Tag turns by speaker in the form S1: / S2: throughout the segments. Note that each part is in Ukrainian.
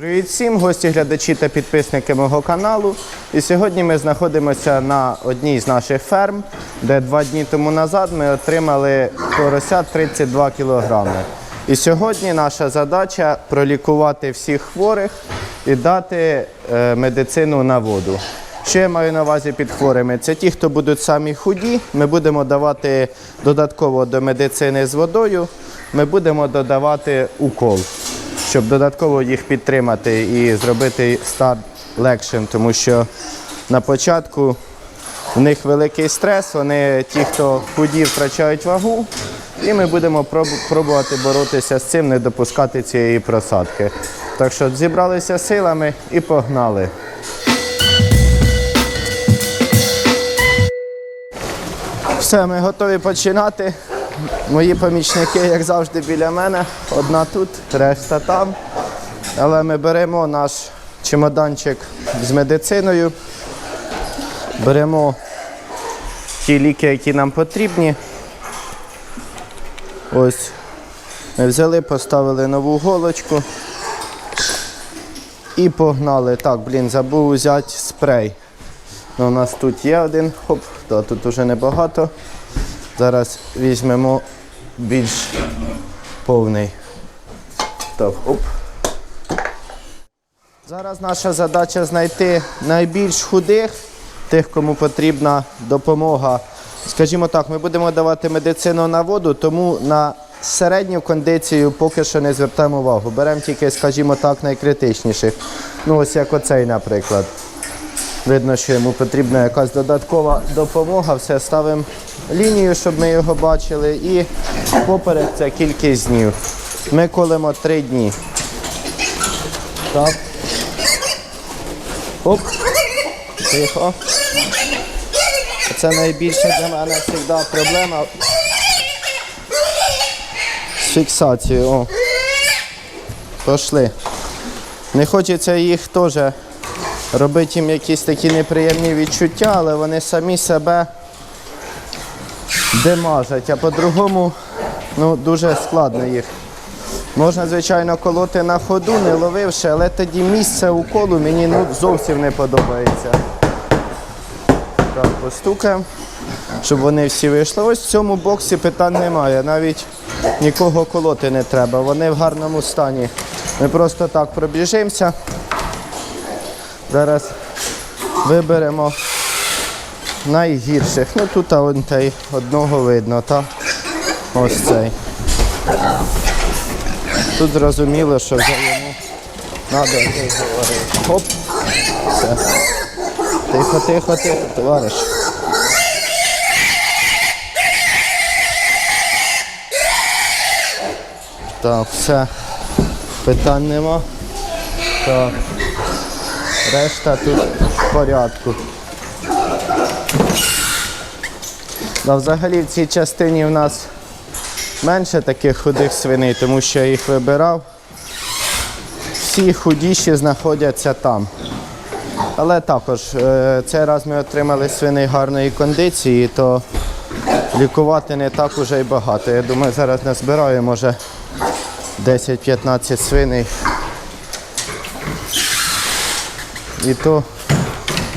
S1: Привіт всім, гості, глядачі та підписники мого каналу. І сьогодні ми знаходимося на одній з наших ферм, де два дні тому назад ми отримали поросят 32 кілограми. І сьогодні наша задача пролікувати всіх хворих і дати е, медицину на воду. Що я маю на увазі під хворими? Це ті, хто будуть самі худі. Ми будемо давати додатково до медицини з водою. Ми будемо додавати укол щоб додатково їх підтримати і зробити старт легшим, тому що на початку в них великий стрес, вони ті, хто худі, втрачають вагу, і ми будемо пробувати боротися з цим, не допускати цієї просадки. Так що зібралися силами і погнали. Все, ми готові починати. Мої помічники, як завжди, біля мене. Одна тут, решта там. Але ми беремо наш чемоданчик з медициною, беремо ті ліки, які нам потрібні. Ось ми взяли, поставили нову голочку і погнали. Так, блін, забув взяти спрей. Ну, у нас тут є один, хоп, та, тут вже небагато. Зараз візьмемо більш повний. Так, оп. Зараз наша задача знайти найбільш худих, тих, кому потрібна допомога. Скажімо так, ми будемо давати медицину на воду, тому на середню кондицію поки що не звертаємо увагу. Беремо тільки, скажімо так, найкритичніших. Ну, ось як оцей, наприклад. Видно, що йому потрібна якась додаткова допомога. Все ставимо лінію, щоб ми його бачили. І поперек це кількість днів. Ми колемо три дні. Так. Оп. Тихо. Це найбільша для мене завжди проблема. З фіксацією. О. Пошли. Не хочеться їх теж робити їм якісь такі неприємні відчуття, але вони самі себе демажать, а по-другому ну, дуже складно їх. Можна, звичайно, колоти на ходу, не ловивши, але тоді місце уколу мені ну, зовсім не подобається. Так, постукаємо, щоб вони всі вийшли. Ось в цьому боксі питань немає. Навіть нікого колоти не треба. Вони в гарному стані. Ми просто так пробіжимося. Зараз виберемо найгірших. Ну тут а, той одного видно, та ось цей. Тут зрозуміло, що вже йому треба говорити. Хоп. Все. Тихо, тихо, тихо, товариш. Так, все. Питань нема. Так. Решта тут в порядку. Да, взагалі в цій частині в нас менше таких худих свиней, тому що я їх вибирав. Всі худіші знаходяться там. Але також е, цей раз ми отримали свиней гарної кондиції, то лікувати не так уже й багато. Я думаю, зараз назбираю, може 10-15 свиней. І то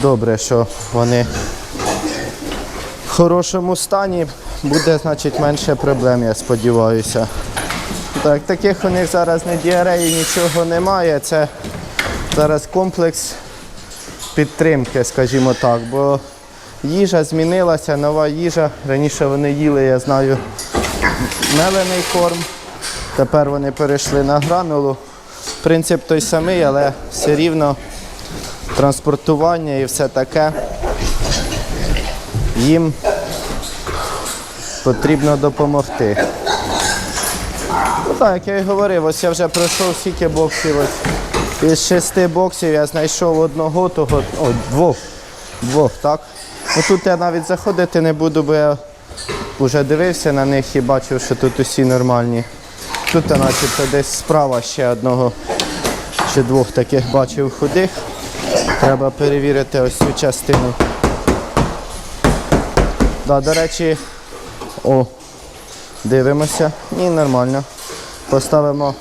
S1: добре, що вони в хорошому стані. Буде, значить, менше проблем, я сподіваюся. Так, таких у них зараз не діареї, нічого немає. Це зараз комплекс підтримки, скажімо так, бо їжа змінилася, нова їжа. Раніше вони їли, я знаю, мелений корм. Тепер вони перейшли на гранулу. Принцип той самий, але все рівно транспортування і все таке. Їм потрібно допомогти. Ну так, як я і говорив, ось я вже пройшов стільки боксів. Ось. Із шести боксів я знайшов одного, того, о, двох. Двох, так? Ну тут я навіть заходити не буду, бо я вже дивився на них і бачив, що тут усі нормальні. Тут, начебто, десь справа ще одного чи двох таких бачив худих. Треба перевірити ось цю частину. Да, до речі, о, дивимося. Ні, нормально. Поставимо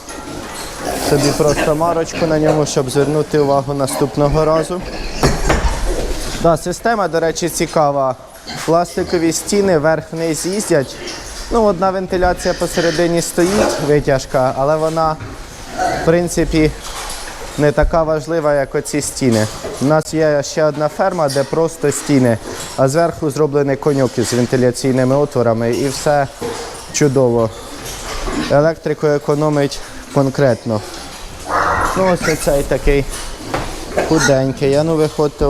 S1: собі просто марочку на ньому, щоб звернути увагу наступного разу. Да, система, до речі, цікава. Пластикові стіни верх-вниз їздять. Ну, одна вентиляція посередині стоїть, витяжка, але вона, в принципі, не така важлива, як оці стіни. У нас є ще одна ферма, де просто стіни, а зверху зроблений коньок із вентиляційними отворами і все чудово. Електрику економить конкретно. Ну, ось оцей такий худенький. А ну виходьте.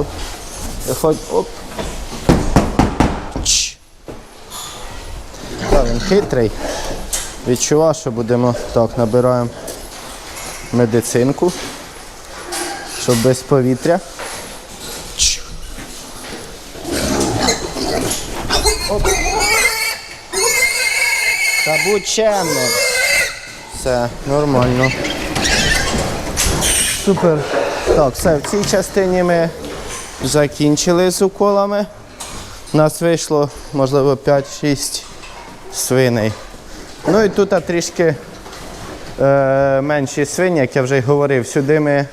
S1: Виходь. Оп. Так, він хитрий. Відчував, що будемо так, набираємо медицинку, щоб без повітря. Оп. Та будь чемним. Все, нормально. Супер. Так, все, в цій частині ми закінчили з уколами. У нас вийшло, можливо, 5-6 свиней. Ну і тут трішки е, менші свині, як я вже й говорив. Сюди ми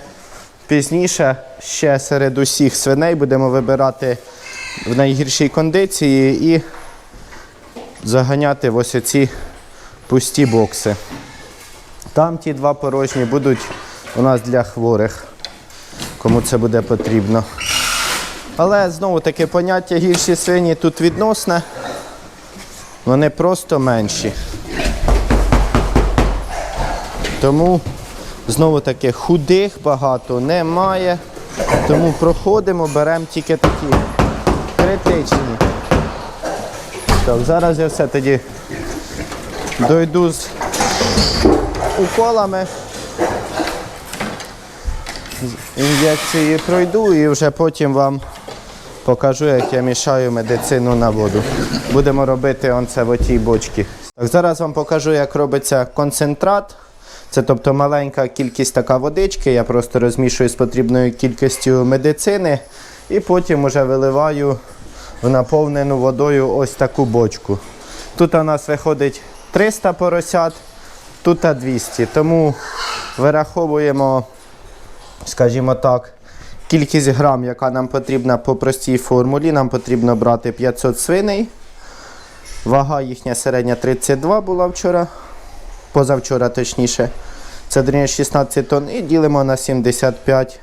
S1: пізніше ще серед усіх свиней будемо вибирати в найгіршій кондиції і заганяти в ось ці пусті бокси. Там ті два порожні будуть у нас для хворих, кому це буде потрібно. Але знову таке поняття гірші свині тут відносне. Вони просто менші. Тому знову таки худих багато немає. Тому проходимо, беремо тільки такі критичні. Так, зараз я все тоді дойду з уколами. Ін'єкції пройду і вже потім вам покажу, як я мішаю медицину на воду. Будемо робити он це в отій бочці. Так, зараз вам покажу, як робиться концентрат. Це тобто маленька кількість така водички. Я просто розмішую з потрібною кількістю медицини і потім вже виливаю в наповнену водою ось таку бочку. Тут у нас виходить 300 поросят, тут 200. Тому вираховуємо, скажімо так, кількість грам, яка нам потрібна по простій формулі. Нам потрібно брати 500 свиней. Вага їхня середня 32 була вчора, позавчора точніше. Це дорівнює 16 тонн. І ділимо на 75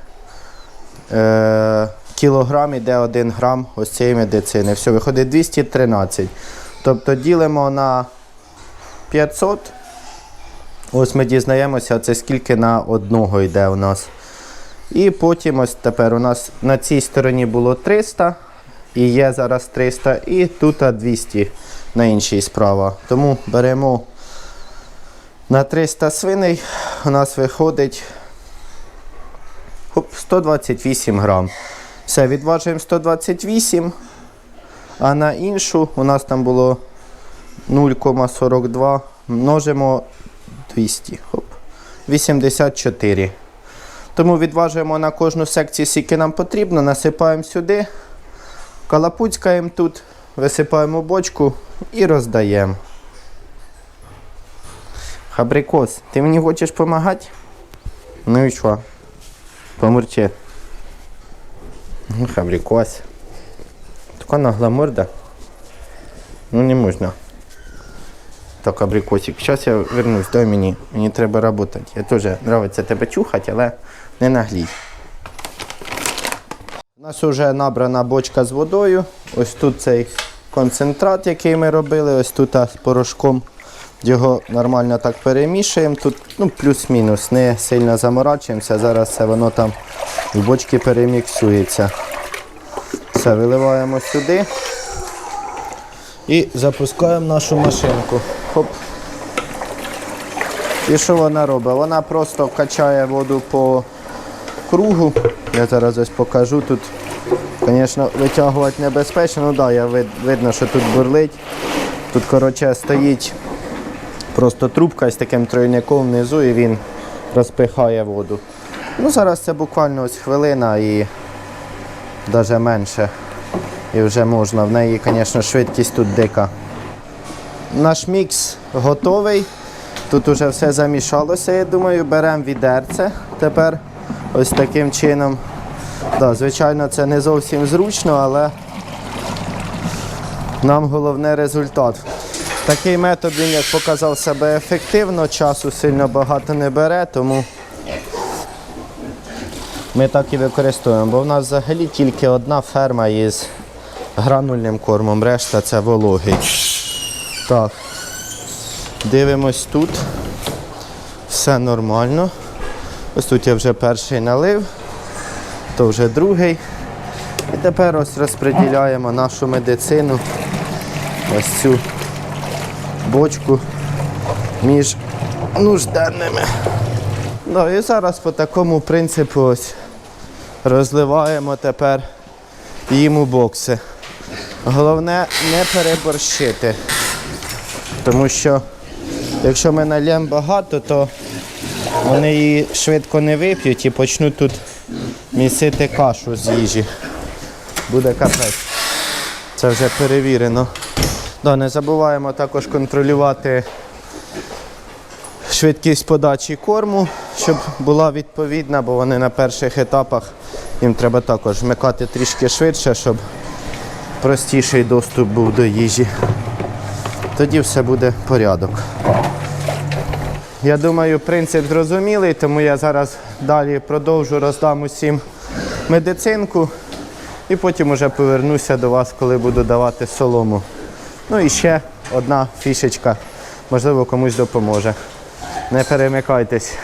S1: е, кілограм, іде 1 грам ось цієї медицини. Все, виходить 213. Тобто ділимо на 500. Ось ми дізнаємося, це скільки на одного йде у нас. І потім ось тепер у нас на цій стороні було 300, і є зараз 300, і тут 200 на іншій справа. Тому беремо на 300 свиней, у нас виходить хоп, 128 грам. Все, відважуємо 128, а на іншу у нас там було 0,42, множимо 200. Хоп, 84. Тому відважуємо на кожну секцію, скільки нам потрібно, насипаємо сюди, калапуцькаємо тут, висипаємо бочку і роздаємо. Хабрикос, ти мені хочеш допомагати? Ну і що? Помурчи. Ну, Хабрикос. Така нагла морда. Ну не можна. Так, абрикосик. Зараз я вернусь, дай мені. Мені треба працювати. Я теж подобається тебе чухати, але не наглій. У нас вже набрана бочка з водою. Ось тут цей концентрат, який ми робили, ось тут з порошком. Його нормально так перемішуємо. Тут ну, плюс-мінус, не сильно заморачуємося. Зараз все воно там в бочці переміксується. Все, виливаємо сюди і запускаємо нашу машинку. Хоп. І що вона робить? Вона просто качає воду по кругу. Я зараз ось покажу. Тут, звісно, витягувати небезпечно. Ну да, видно, що тут бурлить. Тут, коротше, стоїть просто трубка з таким тройником внизу і він розпихає воду. Ну, зараз це буквально ось хвилина і навіть менше. І вже можна. В неї, звісно, швидкість тут дика. Наш мікс готовий. Тут уже все замішалося, я думаю, беремо відерце тепер ось таким чином. Да, звичайно, це не зовсім зручно, але нам головне результат. Такий метод він як показав себе ефективно, часу сильно багато не бере, тому ми так і використовуємо. Бо в нас взагалі тільки одна ферма із гранульним кормом, решта це вологий. Так, дивимось тут. Все нормально. Ось тут я вже перший налив, то вже другий. І тепер ось розподіляємо нашу медицину, ось цю бочку між нужденними. Ну і зараз по такому принципу ось розливаємо тепер їм у бокси. Головне не переборщити, тому що якщо ми нальємо багато, то вони її швидко не вип'ють і почнуть тут місити кашу з їжі. Буде капець. Це вже перевірено. Да, не забуваємо також контролювати швидкість подачі корму, щоб була відповідна, бо вони на перших етапах їм треба також вмикати трішки швидше, щоб простіший доступ був до їжі. Тоді все буде порядок. Я думаю, принцип зрозумілий, тому я зараз далі продовжу роздам усім медицинку і потім уже повернуся до вас, коли буду давати солому. Ну і ще одна фішечка, можливо, комусь допоможе. Не перемикайтесь.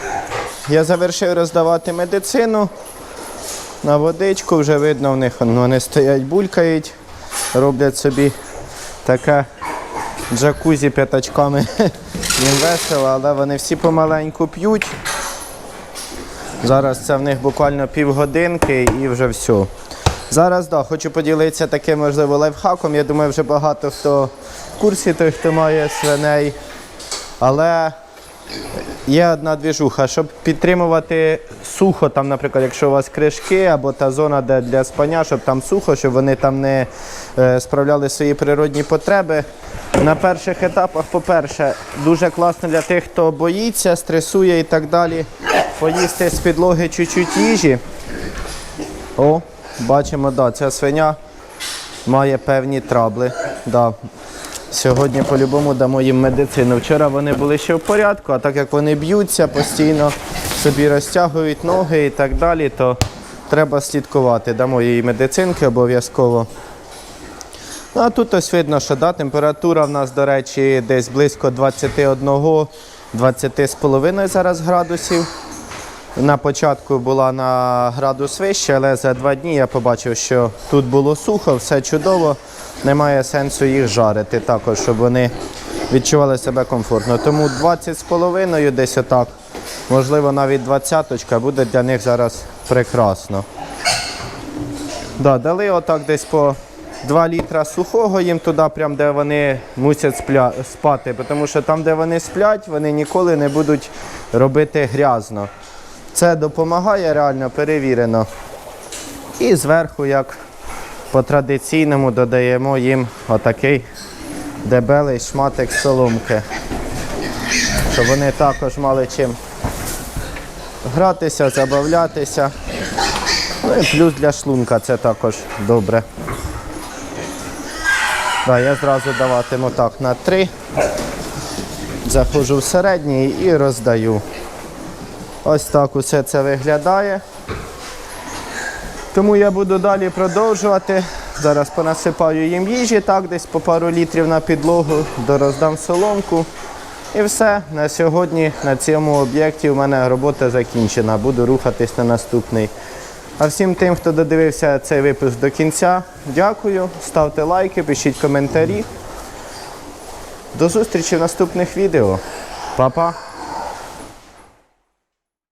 S1: Я завершив роздавати медицину на водичку, вже видно в них вони стоять, булькають, роблять собі таке джакузі п'ятачками. Їм весело, але вони всі помаленьку п'ють. Зараз це в них буквально півгодинки і вже все. Зараз да, хочу поділитися таким можливо лайфхаком. Я думаю, вже багато хто в курсі, той, хто має свиней. Але є одна двіжуха, щоб підтримувати сухо, там, наприклад, якщо у вас кришки або та зона, де для спання, щоб там сухо, щоб вони там не е, справляли свої природні потреби. На перших етапах, по-перше, дуже класно для тих, хто боїться, стресує і так далі. Поїсти з підлоги чуть-чуть їжі. О, бачимо, да, ця свиня має певні трабли. Да. Сьогодні по-любому дамо їм медицину. Вчора вони були ще в порядку, а так як вони б'ються, постійно собі розтягують ноги і так далі, то треба слідкувати. Дамо їй медицинки обов'язково. Ну, а тут ось видно, що да, температура в нас, до речі, десь близько 21-20,5 зараз градусів. На початку була на градус вище, але за два дні я побачив, що тут було сухо, все чудово, немає сенсу їх жарити також, щоб вони відчували себе комфортно. Тому 20,5 десь отак, можливо навіть 20 буде для них зараз прекрасно. Да, дали отак десь по 2 літра сухого їм туди, прям де вони мусять спля... спати, тому що там, де вони сплять, вони ніколи не будуть робити грязно. Це допомагає реально перевірено. І зверху, як по традиційному, додаємо їм отакий дебелий шматик соломки, щоб вони також мали чим гратися, забавлятися. Ну і плюс для шлунка це також добре. Да, я зразу даватиму так на три. Заходжу в середній і роздаю. Ось так усе це виглядає. Тому я буду далі продовжувати. Зараз понасипаю їм їжі, так, десь по пару літрів на підлогу, дороздам соломку. І все. На сьогодні на цьому об'єкті у мене робота закінчена. Буду рухатись на наступний. А всім тим, хто додивився цей випуск до кінця, дякую. Ставте лайки, пишіть коментарі. До зустрічі в наступних відео. Па-па!